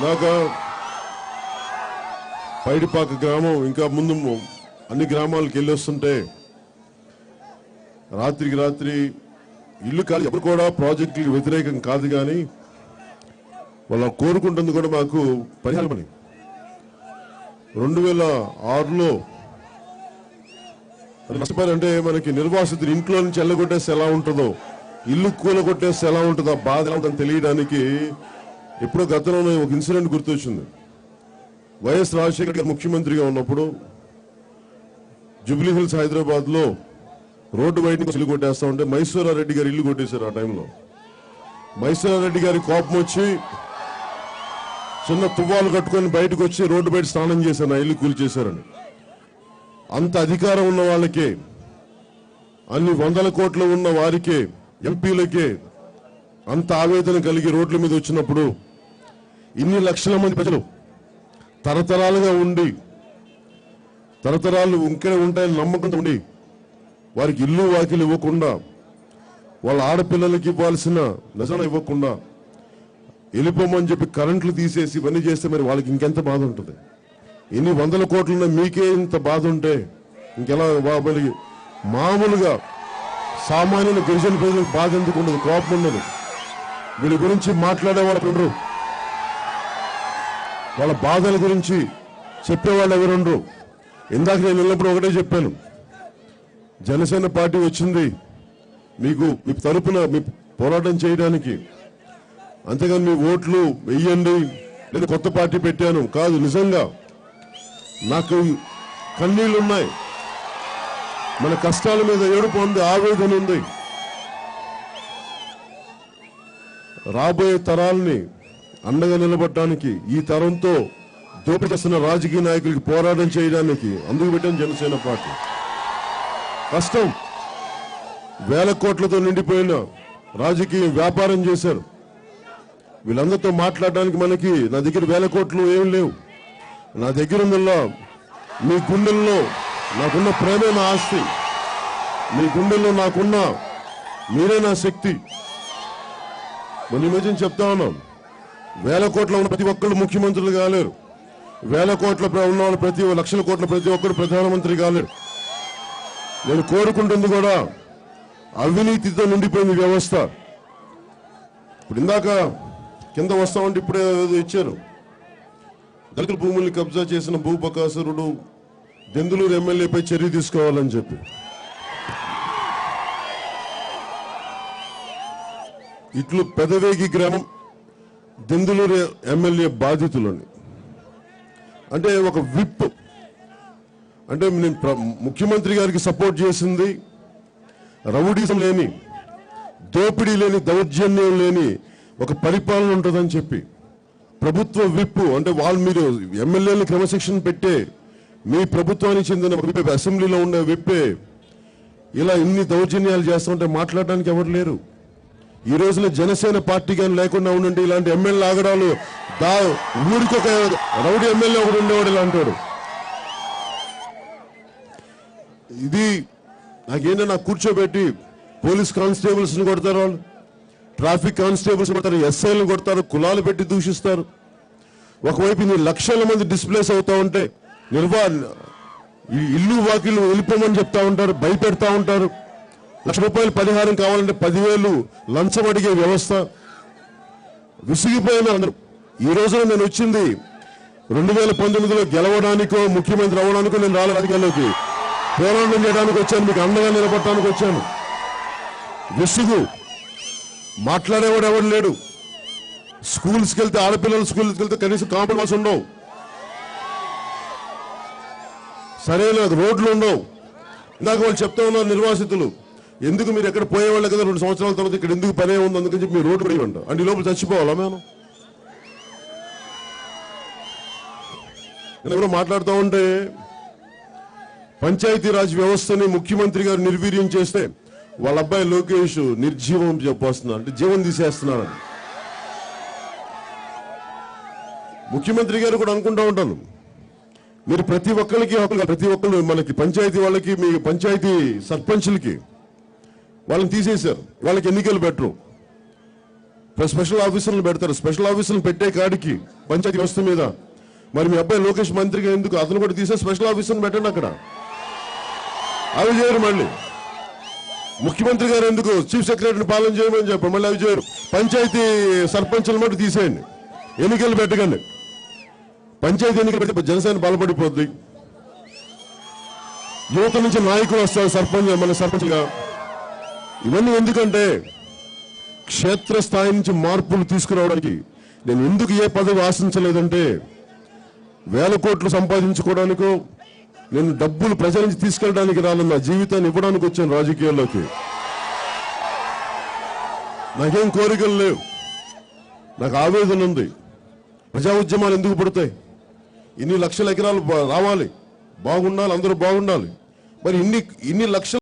నాకు పైడిపాక గ్రామం ఇంకా ముందు అన్ని గ్రామాలకు వెళ్ళి వస్తుంటే రాత్రికి రాత్రి ఇల్లు కాదు ఎప్పుడు కూడా ప్రాజెక్టులకు వ్యతిరేకం కాదు కానీ వాళ్ళ కోరుకుంటుంది కూడా మాకు పరిహారమని రెండు వేల ఆరులో నష్టపోయారంటే మనకి నిర్వాసితులు ఇంట్లో నుంచి ఎల్లగొట్టేస్తే ఎలా ఉంటుందో ఇల్లు కూలగొట్టేస్తే ఎలా ఉంటుందో బాధ ఎలా ఉంటుందో తెలియడానికి ఎప్పుడో గతంలో ఒక ఇన్సిడెంట్ గుర్తొచ్చింది. వైఎస్ రాజశేఖర్ గారు ముఖ్యమంత్రిగా ఉన్నప్పుడు జూబ్లీహిల్స్ హైదరాబాద్లో హైదరాబాద్లో రోడ్డు బయట నుంచి ఇల్లు కొట్టేస్తా ఉంటే మైసూరారెడ్డి గారు ఇల్లు కొట్టేశారు ఆ టైంలో. మైసూరారెడ్డి గారి కోపం వచ్చి చిన్న తువ్వాలు కట్టుకొని బయటకు వచ్చి రోడ్డు బయట స్నానం చేశారు ఇల్లు కూల్చేశారని. అంత అధికారం ఉన్న వాళ్ళకే అన్ని వందల కోట్లు ఉన్న వారికే ఎంపీలకే అంత ఆవేదన కలిగి రోడ్ల మీద వచ్చినప్పుడు ఇన్ని లక్షల మంది ప్రజలు తరతరాలుగా ఉండి తరతరాలు ఇంకే ఉంటాయని నమ్మకంతో ఉండి వారికి ఇల్లు వాకిలు ఇవ్వకుండా వాళ్ళ ఆడపిల్లలకి ఇవ్వాల్సిన నిజాలు ఇవ్వకుండా వెళ్ళిపోమని చెప్పి కరెంట్లు తీసేసి ఇవన్నీ చేస్తే మరి వాళ్ళకి ఇంకెంత బాధ ఉంటుంది? ఎన్ని వందల కోట్లున్న మీకే ఇంత బాధ ఉంటే ఇంకెలా బాబలి మామూలుగా సామాన్యులు గిరిజన ప్రజలకు బాధ ఎందుకు ఉండదు? కోపం ఉండదు. వీళ్ళ గురించి మాట్లాడే ఎవరు వాళ్ళ బాధల గురించి చెప్పేవాళ్ళు ఎవరుండ్రు? ఇందాక నేను వెళ్ళినప్పుడు ఒకటే చెప్పాను. జనసేన పార్టీ వచ్చింది. మీకు మీ తరపున మీ పోరాటం చేయడానికి. అంతేగాని మీ ఓట్లు వెయ్యండి. నేను కొత్త పార్టీ పెట్టాను. కాదు నిజంగా. నాకు కన్నీళ్ళు ఉన్నాయి మన కష్టాల మీద ఏడుపు ఉంది ఆవేదన ఉంది. రాబోయే తరాల్ని అండగా నిలబడటానికి ఈ తరంతో దోపిడీ చేస్తున్న రాజకీయ నాయకులకి పోరాటం చేయడానికి అందుకు పెట్టాను జనసేన పార్టీ. కష్టం. వేల కోట్లతో నిండిపోయిన రాజకీయ వ్యాపారం చేశారు. వీళ్ళందరితో మాట్లాడడానికి మనకి నా దగ్గర వేల కోట్లు ఏం లేవు. నా దగ్గర ఉందల్లా మీ గుండెల్లో నాకున్న ప్రేమే నా ఆస్తి. మీ గుండెల్లో నాకున్న మీరే నా శక్తి. మొన్న ఈ చెప్తా ఉన్నాం. వేల కోట్ల ఉన్న ప్రతి ఒక్కళ్ళు ముఖ్యమంత్రులు కాలేరు. వేల కోట్ల ఉన్న వాళ్ళు ప్రతి లక్షల కోట్ల ప్రతి ఒక్కరు ప్రధానమంత్రి కాలేరు. నేను కోరుకుంటుంది కూడా అవినీతితో నిండిపోయింది వ్యవస్థ. ఇప్పుడు ఇందాక కింద వస్తామంటే ఇప్పుడే ఏదో ఇచ్చారు. దళితుల భూముల్ని కబ్జా చేసిన భూపకాసురుడు దెందులూరు ఎమ్మెల్యేపై చర్య తీసుకోవాలని చెప్పి. ఇట్లు పెదవేగి గ్రామం దెందులూరు ఎమ్మెల్యే బాధితులని. అంటే ఒక విప్. అంటే నేను ముఖ్యమంత్రి గారికి సపోర్ట్ చేసింది. రౌడీజం లేని దోపిడీ లేని దౌర్జన్యం లేని ఒక పరిపాలన ఉంటుందని చెప్పి. ప్రభుత్వ విప్పు అంటే వాళ్ళు మీరు ఎమ్మెల్యేలను క్రమశిక్షణ పెట్టే మీ ప్రభుత్వానికి చెందిన ఒక అసెంబ్లీలో ఉండే విప్పే. ఇలా ఇన్ని దౌర్జన్యాలు చేస్తుంటే మాట్లాడడానికి ఎవరు లేరు. ఈ రోజున జనసేన పార్టీ కానీ లేకుండా ఉండండి ఇలాంటి ఎమ్మెల్యే ఆగడాలు దా ఊరికి ఒక రౌడీ ఎమ్మెల్యే ఒకడు ఉండేవాడు ఇలాంటి ఇది నాకేంటో నాకు కూర్చోబెట్టి పోలీస్ కానిస్టేబుల్స్ని కొడతారు వాళ్ళు. ట్రాఫిక్ కానిస్టేబుల్స్ కొడతారు ఎస్ఐలను కొడతారు కులాలు పెట్టి దూషిస్తారు. ఒకవైపు నీ లక్షల మంది డిస్ప్లేస్ అవుతా ఉంటే నిర్వా ఈ ఇల్లు వాకిలు వెళ్ళిపోమని చెప్తా ఉంటారు భయపెడతా ఉంటారు. లక్ష రూపాయలు పరిహారం కావాలంటే పదివేలు లంచం అడిగే వ్యవస్థ విసిగిపోయిన అందరూ. ఈ రోజున నేను వచ్చింది రెండు వేల పంతొమ్మిదిలో గెలవడానికో ముఖ్యమంత్రి అవ్వడానికో నేను రాలేదు అధికారులకి. పోరాటం చేయడానికి వచ్చాను మీకు అండగా నిలబడటానికి వచ్చాను. విసుగు. మాట్లాడేవాడు ఎవడు లేడు. స్కూల్స్కి వెళ్తే ఆడపిల్లలు స్కూల్స్కి వెళ్తే కనీసం కాంప్రమైజ్ ఉండవు. సరైన రోడ్లు ఉండవు. ఇందాక వాళ్ళు చెప్తా ఉన్నారు నిర్వాసితులు. ఎందుకు మీరు ఎక్కడ పోయేవాళ్ళు కదా రెండు సంవత్సరాల తర్వాత ఇక్కడ ఎందుకు పనే ఉంది అందుకని చెప్పి మీరు రోడ్డు పడి అంట అండ్ ఈ లోపల చచ్చిపోవాలా మేము నేను ఎవరో మాట్లాడుతూ ఉంటే పంచాయతీరాజ్ వ్యవస్థని ముఖ్యమంత్రి గారు నిర్వీర్యం చేస్తే వాళ్ళ అబ్బాయి లోకేష్ నిర్జీవం చెప్పొస్తున్నారు. అంటే జీవం తీసేస్తున్నారు ముఖ్యమంత్రి గారు కూడా అనుకుంటా ఉంటాను మీరు ప్రతి ఒక్కరికి ప్రతి ఒక్కరు మనకి పంచాయతీ వాళ్ళకి మీ పంచాయతీ సర్పంచ్లకి వాళ్ళని తీసేశారు. వాళ్ళకి ఎన్నికలు పెట్టరు. స్పెషల్ ఆఫీసర్లు పెడతారు. స్పెషల్ ఆఫీసర్లు పెట్టే కాడికి పంచాయతీ వ్యవస్థ మీద. మరి మీ అబ్బాయి లోకేష్ మంత్రిగా ఎందుకు? అతను కూడా తీసే స్పెషల్ ఆఫీసర్ని పెట్టండి అక్కడ. అవి చేయరు మళ్ళీ. ముఖ్యమంత్రి గారు ఎందుకు? చీఫ్ సెక్రటరీని పాలన చేయమని చెప్పి మళ్ళీ అవి చేయరు. పంచాయతీ సర్పంచ్లు మటు తీసేయండి. ఎన్నికలు పెట్టకండి. పంచాయతీ ఎన్నికలు పెడితే జనసేన బలపడిపోద్ది. యువత నుంచి నాయకులు వస్తారు సర్పంచ్ మన సర్పంచ్గా ఇవన్నీ ఎందుకంటే క్షేత్రస్థాయి నుంచి మార్పులు తీసుకురావడానికి నేను ఎందుకు ఏ పదవి ఆశించలేదంటే వేల కోట్లు సంపాదించుకోవడానికో నేను డబ్బులు ప్రజల నుంచి తీసుకెళ్ళడానికి రాను నా జీవితాన్ని ఇవ్వడానికి వచ్చాను రాజకీయాల్లోకి. నాకేం కోరికలు లేవు. నాకు ఆవేదన ఉంది. ప్రజా ఉద్యమాలు ఎందుకు పడతాయి? ఇన్ని లక్షల ఎకరాలు బా- రావాలి. బాగుండాలి అందరూ బాగుండాలి. మరి ఇన్ని ఇన్ని లక్షల